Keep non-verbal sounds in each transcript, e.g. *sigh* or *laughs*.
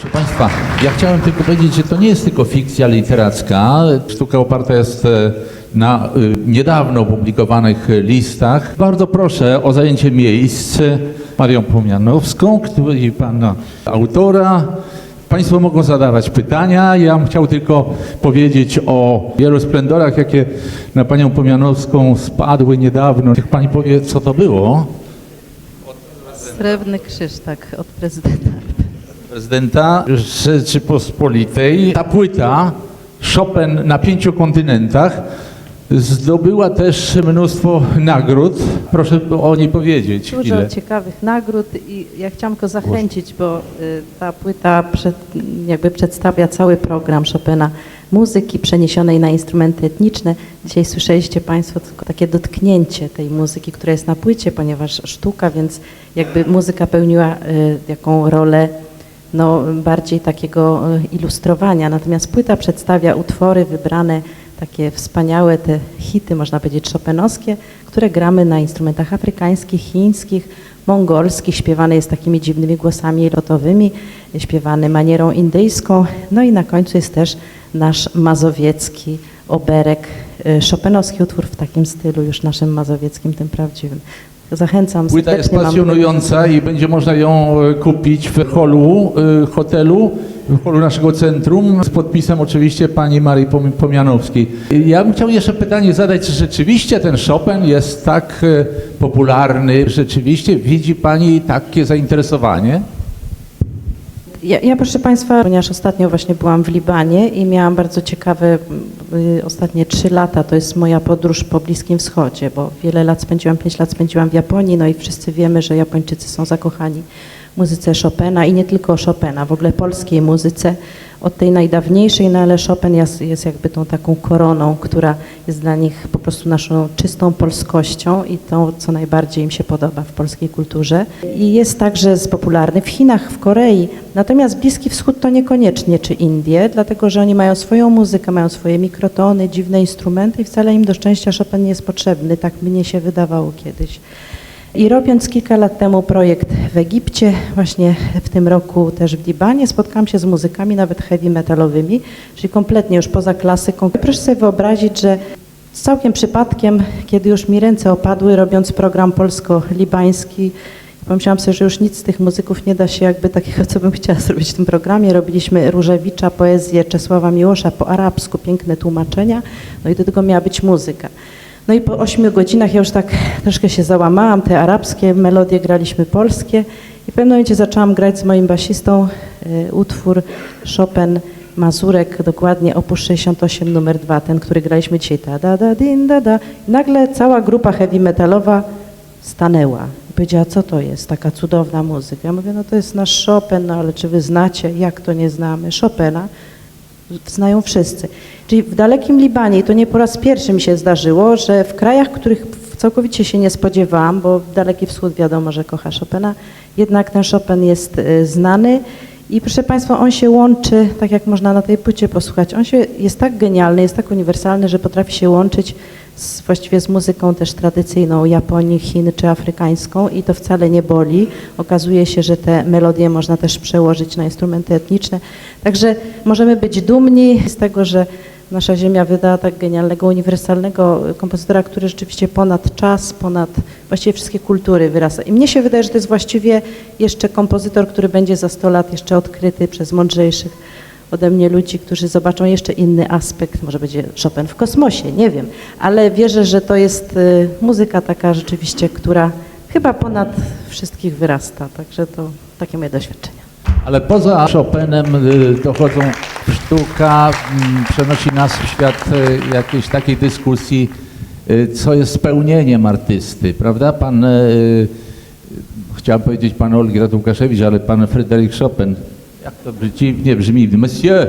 Proszę Państwa, ja chciałem tylko powiedzieć, że to nie jest tylko fikcja literacka. Sztuka oparta jest e, na y, niedawno opublikowanych listach. Bardzo proszę o zajęcie miejsc Marią Pomianowską, i pana autora. Państwo mogą zadawać pytania. Ja bym chciał tylko powiedzieć o wielu splendorach, jakie na panią Pomianowską spadły niedawno. Niech pani powie, co to było? Srebrny krzyż, tak, od prezydenta. Prezydenta Rzeczypospolitej. Ta płyta Chopin na pięciu kontynentach zdobyła też mnóstwo nagród. Proszę o niej powiedzieć. Dużo Ile? ciekawych nagród i ja chciałam go zachęcić, bo y, ta płyta przed, jakby przedstawia cały program Chopina muzyki przeniesionej na instrumenty etniczne. Dzisiaj słyszeliście Państwo tylko takie dotknięcie tej muzyki, która jest na płycie, ponieważ sztuka, więc jakby muzyka pełniła y, jaką rolę no, bardziej takiego y, ilustrowania. Natomiast płyta przedstawia utwory wybrane, takie wspaniałe te hity, można powiedzieć, szopenowskie, które gramy na instrumentach afrykańskich, chińskich, mongolskich, śpiewane jest takimi dziwnymi głosami lotowymi, śpiewany manierą indyjską. No i na końcu jest też nasz mazowiecki oberek, y, szopenowski utwór w takim stylu już naszym mazowieckim, tym prawdziwym. Zachęcam Płyta jest serdecznie, mam pasjonująca i będzie można ją e, kupić w holu e, hotelu, w holu naszego centrum z podpisem oczywiście pani Marii Pom- Pomianowskiej. Ja bym chciał jeszcze pytanie zadać, czy rzeczywiście ten Chopin jest tak e, popularny? Rzeczywiście widzi pani takie zainteresowanie? Ja, ja proszę Państwa, ponieważ ostatnio właśnie byłam w Libanie i miałam bardzo ciekawe y, ostatnie trzy lata, to jest moja podróż po Bliskim Wschodzie, bo wiele lat spędziłam, pięć lat spędziłam w Japonii, no i wszyscy wiemy, że Japończycy są zakochani muzyce Chopina i nie tylko Chopina, w ogóle polskiej muzyce, od tej najdawniejszej, no ale Chopin jest, jest jakby tą taką koroną, która jest dla nich po prostu naszą czystą polskością i tą, co najbardziej im się podoba w polskiej kulturze. I jest także popularny w Chinach, w Korei, natomiast Bliski Wschód to niekoniecznie, czy Indie, dlatego że oni mają swoją muzykę, mają swoje mikrotony, dziwne instrumenty i wcale im do szczęścia Chopin nie jest potrzebny, tak mnie się wydawało kiedyś. I robiąc kilka lat temu projekt w Egipcie, właśnie w tym roku też w Libanie, spotkałam się z muzykami nawet heavy metalowymi, czyli kompletnie już poza klasyką. Proszę sobie wyobrazić, że całkiem przypadkiem, kiedy już mi ręce opadły, robiąc program polsko-libański, pomyślałam sobie, że już nic z tych muzyków nie da się jakby takiego, co bym chciała zrobić w tym programie. Robiliśmy Różewicza, poezję Czesława Miłosza po arabsku, piękne tłumaczenia, no i do tego miała być muzyka. No i po ośmiu godzinach ja już tak troszkę się załamałam, te arabskie melodie graliśmy polskie i w pewnym momencie zaczęłam grać z moim basistą e, utwór Chopin Mazurek, dokładnie opus 68 numer 2, ten, który graliśmy dzisiaj, ta da da din da da. I nagle cała grupa heavy metalowa stanęła i powiedziała, co to jest, taka cudowna muzyka. Ja mówię, no to jest nasz Chopin, no ale czy wy znacie? Jak to nie znamy? Chopina znają wszyscy. Czyli w dalekim Libanie, to nie po raz pierwszy mi się zdarzyło, że w krajach, których całkowicie się nie spodziewałam, bo Daleki Wschód wiadomo, że kocha Chopina, jednak ten Chopin jest y, znany i proszę Państwa, on się łączy, tak jak można na tej płycie posłuchać, on się, jest tak genialny, jest tak uniwersalny, że potrafi się łączyć z, właściwie z muzyką też tradycyjną Japonii, Chin czy afrykańską i to wcale nie boli. Okazuje się, że te melodie można też przełożyć na instrumenty etniczne. Także możemy być dumni z tego, że nasza ziemia wydała tak genialnego, uniwersalnego kompozytora, który rzeczywiście ponad czas, ponad właściwie wszystkie kultury wyrasta. I mnie się wydaje, że to jest właściwie jeszcze kompozytor, który będzie za 100 lat jeszcze odkryty przez mądrzejszych ode mnie ludzi, którzy zobaczą jeszcze inny aspekt, może będzie Chopin w kosmosie, nie wiem, ale wierzę, że to jest y, muzyka taka rzeczywiście, która chyba ponad wszystkich wyrasta, także to takie moje doświadczenia. Ale poza Chopinem y, dochodzą sztuka, mm, przenosi nas w świat y, jakiejś takiej dyskusji, co jest spełnieniem artysty, prawda? Pan, chciałem powiedzieć pan Olgierd Łukaszewicz, ale pan Fryderyk Chopin, jak to dziwnie brzmi, monsieur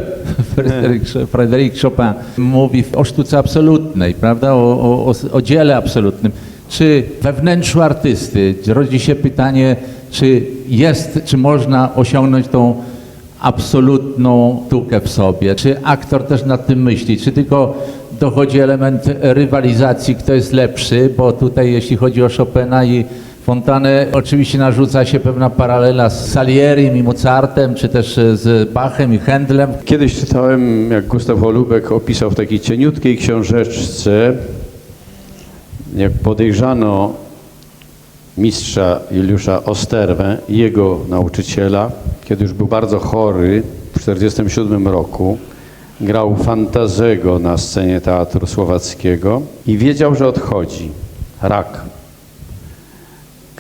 *laughs* Fryderyk Chopin mówi o sztuce absolutnej, prawda? O, o, o, o dziele absolutnym. Czy we wnętrzu artysty rodzi się pytanie, czy jest, czy można osiągnąć tą absolutną sztukę w sobie? Czy aktor też nad tym myśli? Czy tylko dochodzi element rywalizacji, kto jest lepszy? Bo tutaj jeśli chodzi o Chopina i Fontanę oczywiście narzuca się pewna paralela z Salierim i Mozartem, czy też e, z Bachem i Händlem. Kiedyś czytałem, jak Gustaw Holubek opisał w takiej cieniutkiej książeczce, jak podejrzano mistrza Juliusza Osterwę, jego nauczyciela, kiedy już był bardzo chory w 1947 roku, grał Fantazego na scenie Teatru Słowackiego i wiedział, że odchodzi. Rak.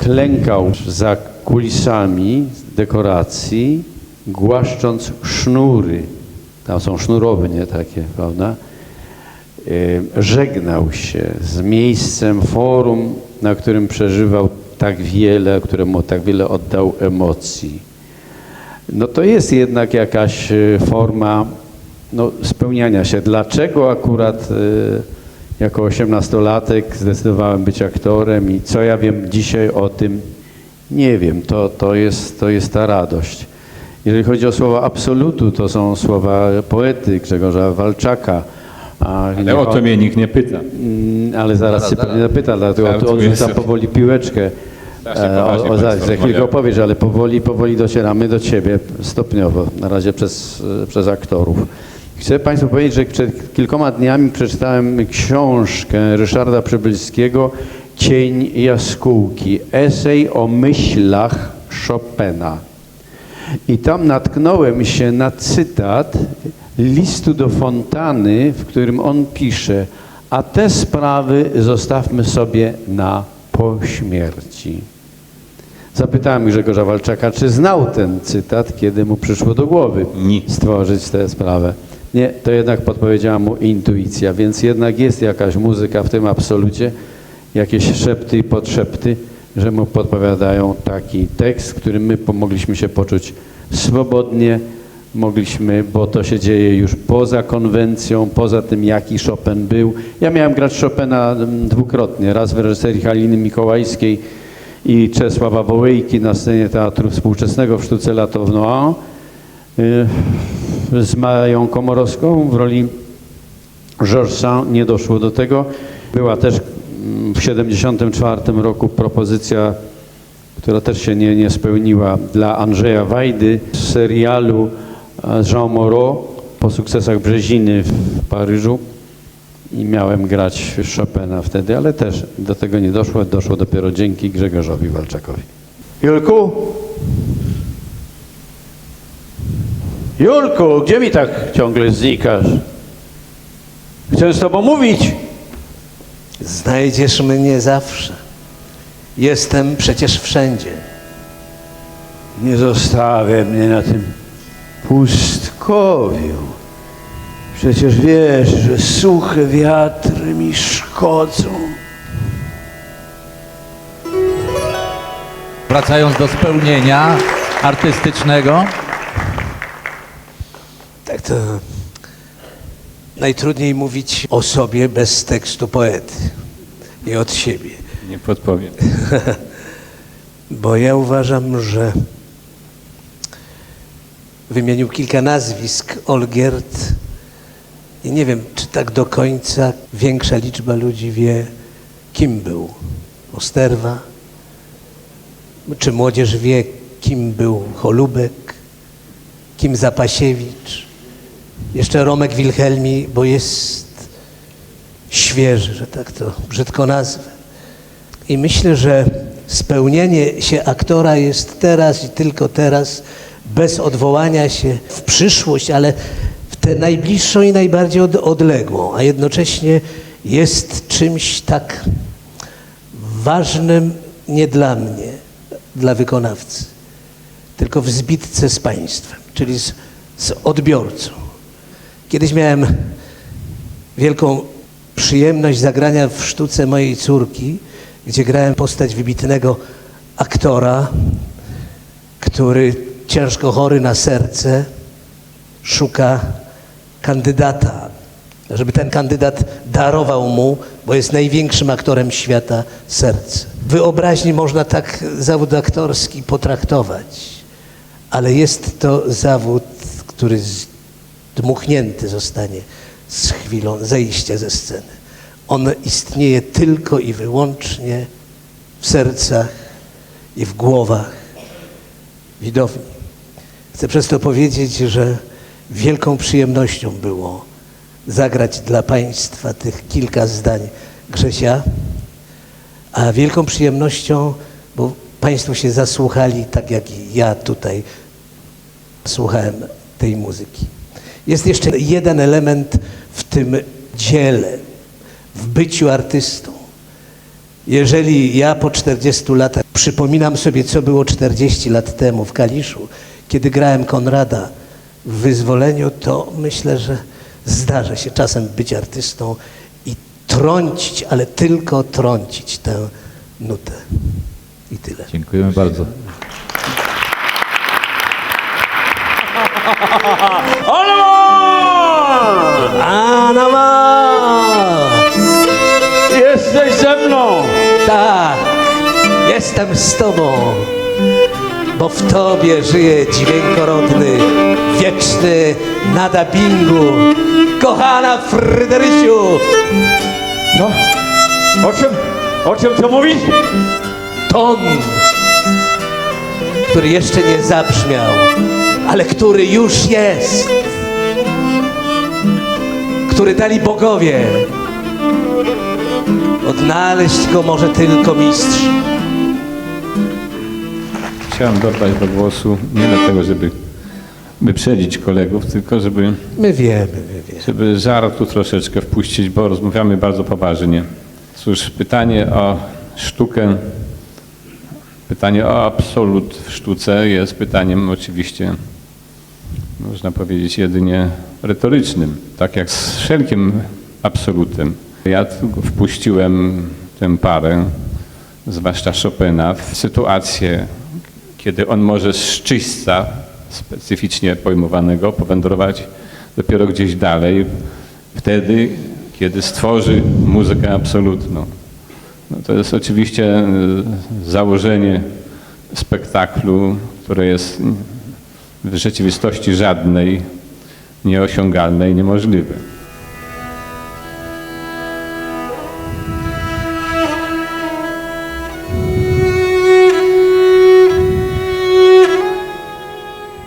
Klękał za kulisami dekoracji, głaszcząc sznury. Tam są sznurownie takie, prawda? E, Żegnał się z miejscem, forum, na którym przeżywał tak wiele, któremu tak wiele oddał emocji. No to jest jednak jakaś e, forma no, spełniania się. Dlaczego akurat e, jako osiemnastolatek zdecydowałem być aktorem i co ja wiem dzisiaj o tym? Nie wiem, to, to, jest, to jest ta radość. Jeżeli chodzi o słowa absolutu, to są słowa poety Grzegorza Walczaka. A Ale nie o to mnie nikt nie pyta. Mm, Ale zaraz Zaraz, się pewnie zapyta, dlatego Zaraz, tu odrzucam powoli piłeczkę. E, O, o, zaraz, za chwilkę opowiesz, ale powoli, powoli docieramy do Ciebie stopniowo, na razie przez, e, przez aktorów. Chcę Państwu powiedzieć, że przed kilkoma dniami przeczytałem książkę Ryszarda Przybylskiego Cień jaskółki, esej o myślach Chopina. I tam natknąłem się na cytat listu do Fontany, w którym on pisze, a te sprawy zostawmy sobie na po śmierci. Zapytałem Grzegorza Walczaka, czy znał ten cytat, kiedy mu przyszło do głowy stworzyć tę sprawę. Nie, to jednak podpowiedziała mu intuicja, więc jednak jest jakaś muzyka w tym absolucie, jakieś szepty i podszepty, że mu podpowiadają taki tekst, którym my pomogliśmy się poczuć swobodnie, mogliśmy, bo to się dzieje już poza konwencją, poza tym, jaki Chopin był. Ja miałem grać Chopina mm, dwukrotnie, raz w reżyserii Haliny Mikołajskiej i Czesława Wołyjki na scenie Teatru Współczesnego w sztuce Lato w Noir z Mają Komorowską w roli Georges Sand. Nie doszło do tego. Była też mm, w 1974 roku propozycja, która też się nie, nie spełniła dla Andrzeja Wajdy z serialu e, Jean Moreau po sukcesach Brzeziny w Paryżu i miałem grać Chopina wtedy, ale też do tego nie doszło. Doszło dopiero dzięki Grzegorzowi Walczakowi. Julku? Julku, gdzie mi tak ciągle znikasz? Chcę z tobą mówić. Znajdziesz mnie zawsze. Jestem przecież wszędzie. Nie zostawię mnie na tym pustkowiu. Przecież wiesz, że suche wiatry mi szkodzą. Wracając do spełnienia artystycznego, Tak to najtrudniej mówić o sobie bez tekstu poety i od siebie. Nie podpowiem. *laughs* Bo ja uważam, że wymienił kilka nazwisk Olgierd i nie wiem, czy tak do końca większa liczba ludzi wie, kim był Osterwa, czy młodzież wie, kim był Holubek, kim Zapasiewicz, jeszcze Romek Wilhelmi, bo jest świeży, że tak to brzydko nazwę. I myślę, że spełnienie się aktora jest teraz i tylko teraz, bez odwołania się w przyszłość, ale w tę najbliższą i najbardziej od, odległą, a jednocześnie jest czymś tak ważnym nie dla mnie, dla wykonawcy, tylko w zbitce z państwem, czyli z, z odbiorcą. Kiedyś miałem wielką przyjemność zagrania w sztuce mojej córki, gdzie grałem postać wybitnego aktora, który ciężko chory na serce szuka kandydata, żeby ten kandydat darował mu, bo jest największym aktorem świata, serce. Wyobraźni można tak zawód aktorski potraktować, ale jest to zawód, który dmuchnięty zostanie z chwilą zejścia ze sceny. On istnieje tylko i wyłącznie w sercach i w głowach widowni. Chcę przez to powiedzieć, że wielką przyjemnością było zagrać dla Państwa tych kilka zdań Grzesia, a wielką przyjemnością, bo Państwo się zasłuchali, tak jak i ja tutaj słuchałem tej muzyki. Jest jeszcze jeden element w tym dziele, w byciu artystą. Jeżeli ja po 40 latach przypominam sobie, co było 40 lat temu w Kaliszu, kiedy grałem Konrada w wyzwoleniu, to myślę, że zdarza się czasem być artystą i trącić, ale tylko trącić tę nutę. I tyle. Dziękujemy bardzo. Tak, jestem z Tobą, bo w Tobie żyje dźwiękorodny, wieczny na dubbingu. Kochana Fryderysiu, No, o czym, o czym to mówisz? ton, który jeszcze nie zabrzmiał, ale który już jest, który dali bogowie. Odnaleźć go może tylko mistrz. Chciałem dobrać do głosu nie dlatego, żeby wyprzedzić kolegów, tylko żeby, My wiemy, my wiemy. żeby żartu troszeczkę wpuścić, bo rozmawiamy bardzo poważnie. Cóż, pytanie o sztukę, pytanie o absolut w sztuce jest pytaniem oczywiście, można powiedzieć, jedynie retorycznym, tak jak z wszelkim absolutem. Ja wpuściłem tę parę, zwłaszcza Chopina, w sytuację, kiedy on może z czyśćca specyficznie pojmowanego powędrować dopiero gdzieś dalej, wtedy, kiedy stworzy muzykę absolutną. No to jest oczywiście e, założenie spektaklu, które jest w rzeczywistości żadnej, nieosiągalne i niemożliwe.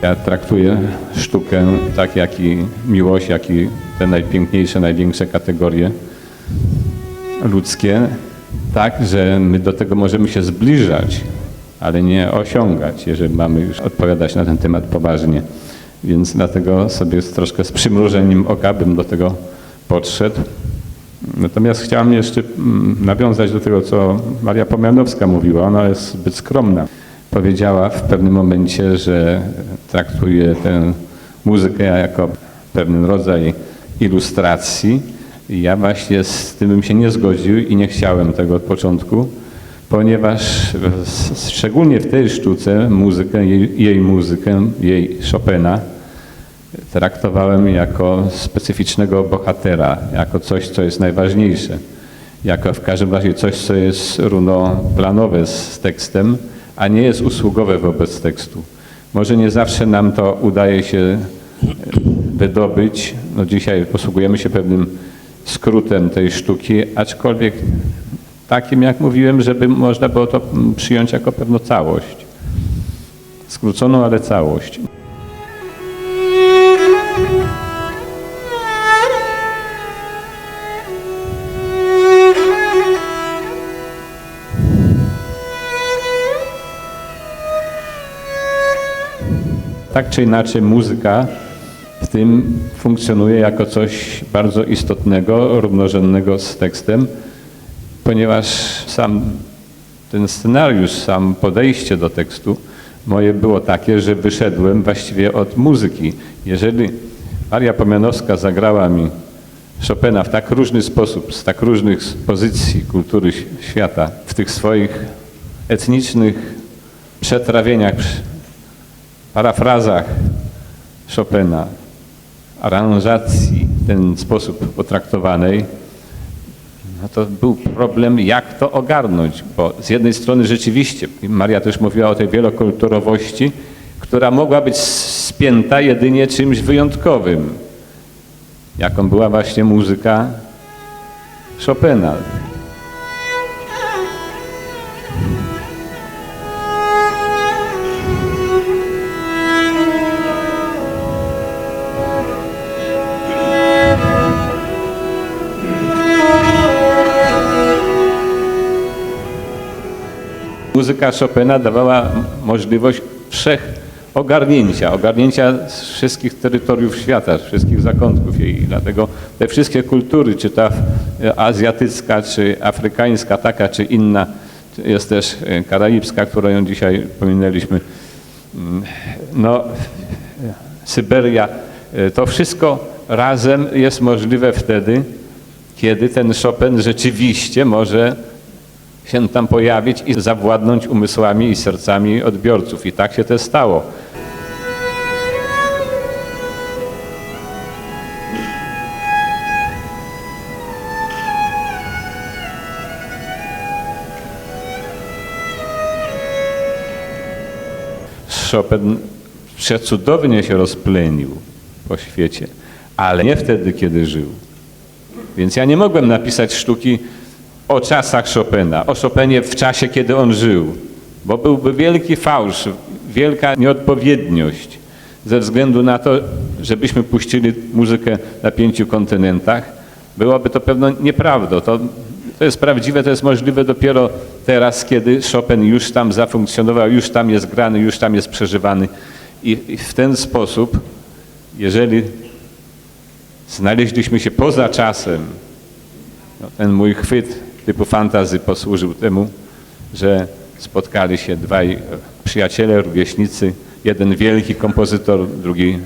Ja traktuję sztukę tak jak i miłość, jak i te najpiękniejsze, największe kategorie ludzkie, tak, że my do tego możemy się zbliżać, ale nie osiągać, jeżeli mamy już odpowiadać na ten temat poważnie. Więc dlatego sobie troszkę z przymrużeniem oka bym do tego podszedł. Natomiast chciałem jeszcze mm, nawiązać do tego, co Maria Pomianowska mówiła. Ona jest zbyt skromna. Powiedziała w pewnym momencie, że traktuje tę muzykę jako pewien rodzaj ilustracji. I ja właśnie z tym bym się nie zgodził i nie chciałem tego od początku, ponieważ szczególnie w tej sztuce muzykę, jej, jej muzykę, jej Chopina, traktowałem jako specyficznego bohatera, jako coś, co jest najważniejsze, jako w każdym razie coś, co jest runoplanowe z tekstem, a nie jest usługowe wobec tekstu. Może nie zawsze nam to udaje się e, wydobyć. No dzisiaj posługujemy się pewnym skrótem tej sztuki, aczkolwiek takim, jak mówiłem, żeby można było to przyjąć jako pewną całość. Skróconą, ale całość. Tak czy inaczej muzyka w tym funkcjonuje jako coś bardzo istotnego, równorzędnego z tekstem, ponieważ sam ten scenariusz, sam podejście do tekstu moje było takie, że wyszedłem właściwie od muzyki. Jeżeli Maria Pomianowska zagrała mi Chopina w tak różny sposób, z tak różnych pozycji kultury świata, w tych swoich etnicznych przetrawieniach, parafrazach Chopina, aranżacji w ten sposób potraktowanej, no to był problem, jak to ogarnąć, bo z jednej strony rzeczywiście, Maria też mówiła o tej wielokulturowości, która mogła być spięta jedynie czymś wyjątkowym, jaką była właśnie muzyka Chopina. Muzyka Chopina dawała możliwość wszech ogarnięcia, ogarnięcia z wszystkich terytoriów świata, z wszystkich zakątków jej. Dlatego te wszystkie kultury, czy ta e, azjatycka, czy afrykańska, taka, czy inna, jest też e, karaibska, którą dzisiaj pominęliśmy, mm, no, Syberia, e, to wszystko razem jest możliwe wtedy, kiedy ten Chopin rzeczywiście może się tam pojawić i zawładnąć umysłami i sercami odbiorców. I tak się też stało. Chopin przecudownie się rozplenił po świecie, ale nie wtedy, kiedy żył. Więc ja nie mogłem napisać sztuki o czasach Chopina, o Chopinie w czasie, kiedy on żył, bo byłby wielki fałsz, wielka nieodpowiedniość ze względu na to, żebyśmy puścili muzykę na pięciu kontynentach. Byłoby to pewno nieprawdą. To, to jest prawdziwe, to jest możliwe dopiero teraz, kiedy Chopin już tam zafunkcjonował, już tam jest grany, już tam jest przeżywany. I, i w ten sposób, jeżeli znaleźliśmy się poza czasem, no, ten mój chwyt typu fantazy posłużył temu, że spotkali się dwaj przyjaciele, rówieśnicy, jeden wielki kompozytor, drugi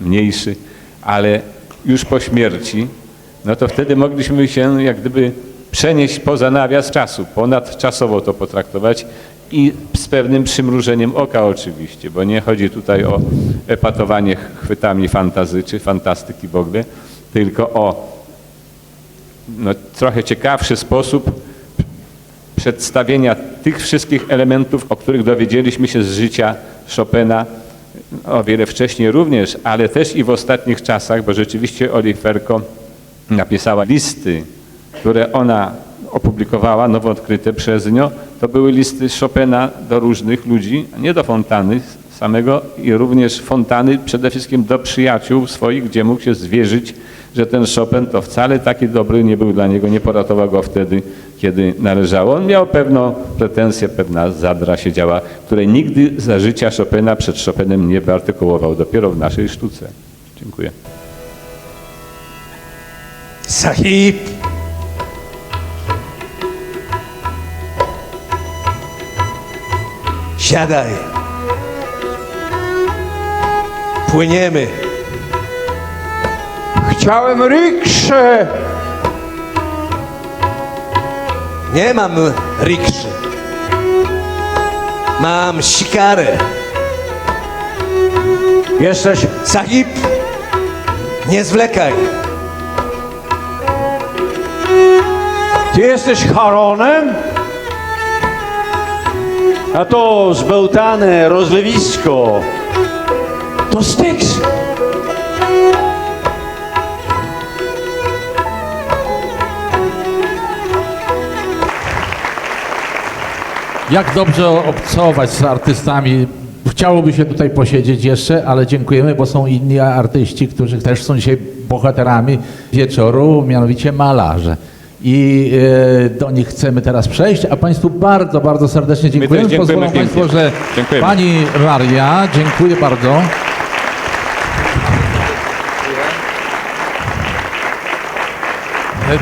mniejszy, ale już po śmierci, no to wtedy mogliśmy się jak gdyby przenieść poza nawias czasu, ponadczasowo to potraktować i z pewnym przymrużeniem oka oczywiście, bo nie chodzi tutaj o epatowanie chwytami fantazy czy fantastyki w ogóle, tylko o no, trochę ciekawszy sposób przedstawienia tych wszystkich elementów, o których dowiedzieliśmy się z życia Chopina o wiele wcześniej również, ale też i w ostatnich czasach, bo rzeczywiście Oliferko napisała listy, które ona opublikowała, nowo odkryte przez nią, to były listy Chopina do różnych ludzi, nie do Fontany samego i również Fontany przede wszystkim do przyjaciół swoich, gdzie mógł się zwierzyć, że ten Chopin to wcale taki dobry nie był dla niego, nie poratował go wtedy, kiedy należało. On miał pewną pretensję, pewna zadra się działa, której nigdy za życia Chopina przed Chopinem nie wyartykułował, dopiero w naszej sztuce. Dziękuję. Sahib. Siadaj. Płyniemy. Chciałem rikszę. Nie mam rikszy. Mam sikarę. Jesteś Sahib, nie zwlekaj. Ty jesteś Haronem? A to zbełtane rozlewisko. To Styx. Jak dobrze obcować z artystami. Chciałoby się tutaj posiedzieć jeszcze, ale dziękujemy, bo są inni artyści, którzy też są dzisiaj bohaterami wieczoru, mianowicie malarze. I e, do nich chcemy teraz przejść, a Państwu bardzo, bardzo serdecznie dziękujemy. też dziękujemy Pozwolą Państwo, że Dziękujemy. Pani Maria, dziękuję bardzo.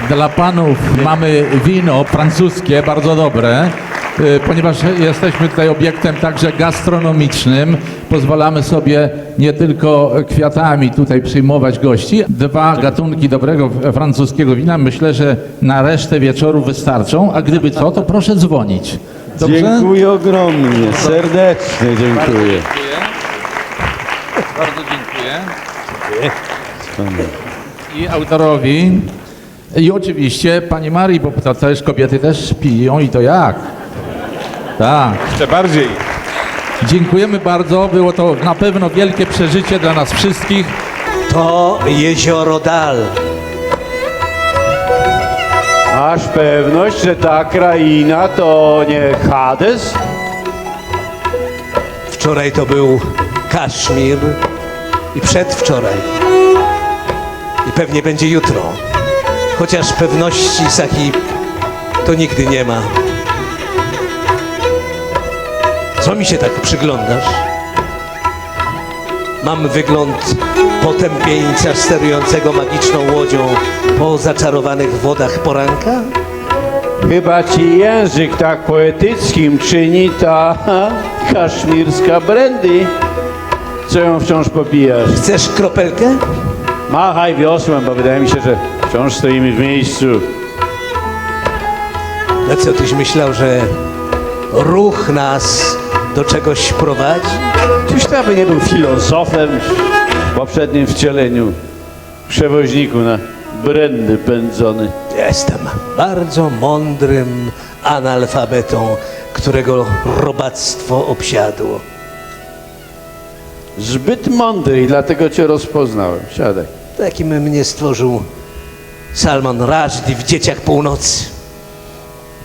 Dla panów mamy wino francuskie, bardzo dobre, ponieważ jesteśmy tutaj obiektem także gastronomicznym. Pozwalamy sobie nie tylko kwiatami tutaj przyjmować gości. Dwa gatunki dobrego francuskiego wina myślę, że na resztę wieczoru wystarczą, a gdyby co, to proszę dzwonić. Dobrze? Dziękuję ogromnie, serdecznie dziękuję. Bardzo dziękuję. I autorowi. I oczywiście pani Marii, bo to też kobiety też piją i to jak? Tak. Jeszcze bardziej. Dziękujemy bardzo. Było to na pewno wielkie przeżycie dla nas wszystkich. To jezioro Dal. Masz pewność, że ta kraina to nie Hades? Wczoraj to był Kaszmir i przedwczoraj. I pewnie będzie jutro. Chociaż pewności Sahib to nigdy nie ma. Co mi się tak przyglądasz? Mam wygląd potępieńca sterującego magiczną łodzią po zaczarowanych wodach poranka? Chyba ci język tak poetyckim czyni ta ha, kaszmirska brandy. Co ją wciąż popijasz? Chcesz kropelkę? Machaj wiosłem, bo wydaje mi się, że wciąż stoimy w miejscu. No co, tyś myślał, że ruch nas do czegoś prowadzi? Czyż to by nie był filozofem w poprzednim wcieleniu, przewoźniku na brandy pędzony. Jestem bardzo mądrym analfabetą, którego robactwo obsiadło. Zbyt mądry i dlatego cię rozpoznałem. Siadaj. Takim mnie stworzył Salman Rushdie w Dzieciach Północy.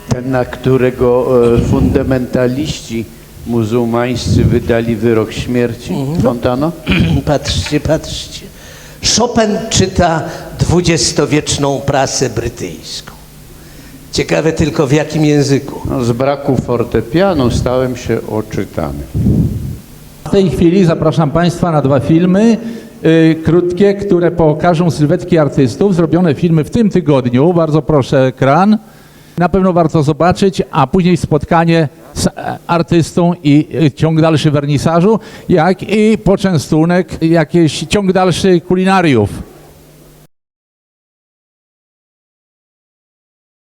Ten, na którego e, fundamentaliści muzułmańscy wydali wyrok śmierci. Fontano? *clears throat* patrzcie, patrzcie. Chopin czyta dwudziestowieczną prasę brytyjską. Ciekawe tylko w jakim języku. No, z braku fortepianu stałem się oczytany. W tej chwili zapraszam Państwa na dwa filmy y, krótkie, które pokażą sylwetki artystów. Zrobione filmy w tym tygodniu. Bardzo proszę ekran. Na pewno warto zobaczyć, a później spotkanie artystą i y, ciąg dalszy wernisażu, jak i poczęstunek, jakieś ciąg dalszy kulinariów.